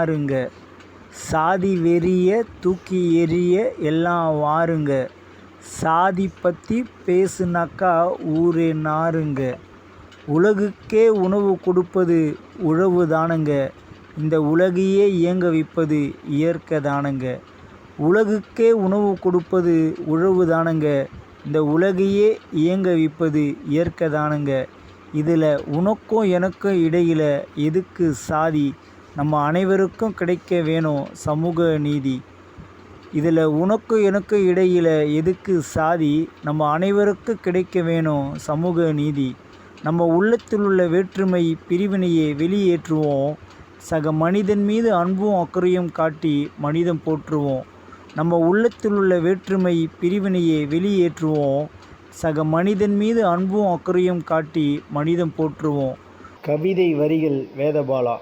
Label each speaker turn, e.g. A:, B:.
A: வாருங்க. சாதி வெறிய தூக்கி எறிய எல்லாம் வாருங்க. சாதி பற்றி பேசுனாக்கா ஊரே நாறுங்க. உலகுக்கே உணவு கொடுப்பது உழவு தானுங்க. இந்த உலகையே இயங்க வைப்பது இயற்கை தானுங்க. உலகுக்கே உணவு கொடுப்பது உழவு தானுங்க. இந்த உலகையே இயங்க வைப்பது இயற்கை தானுங்க. இதில் உனக்கும் எனக்கும் இடையில் எதுக்கு சாதி? நம்ம அனைவருக்கும் கிடைக்க வேணும் சமூக நீதி. இதில் உனக்கும் எனக்கும் இடையில் எதுக்கு சாதி? நம்ம அனைவருக்கும் கிடைக்க வேணும் சமூக நீதி. நம்ம உள்ளத்தில் உள்ள வேற்றுமை பிரிவினையை வெளியேற்றுவோம். சக மனிதன் மீது அன்பும் அக்கறையும் காட்டி மனிதம் போற்றுவோம். நம்ம உள்ளத்தில் உள்ள வேற்றுமை பிரிவினையை வெளியேற்றுவோம். சக மனிதன் மீது அன்பும் அக்கறையும் காட்டி மனிதம் போற்றுவோம். கவிதை வரிகள் வேதபாலா.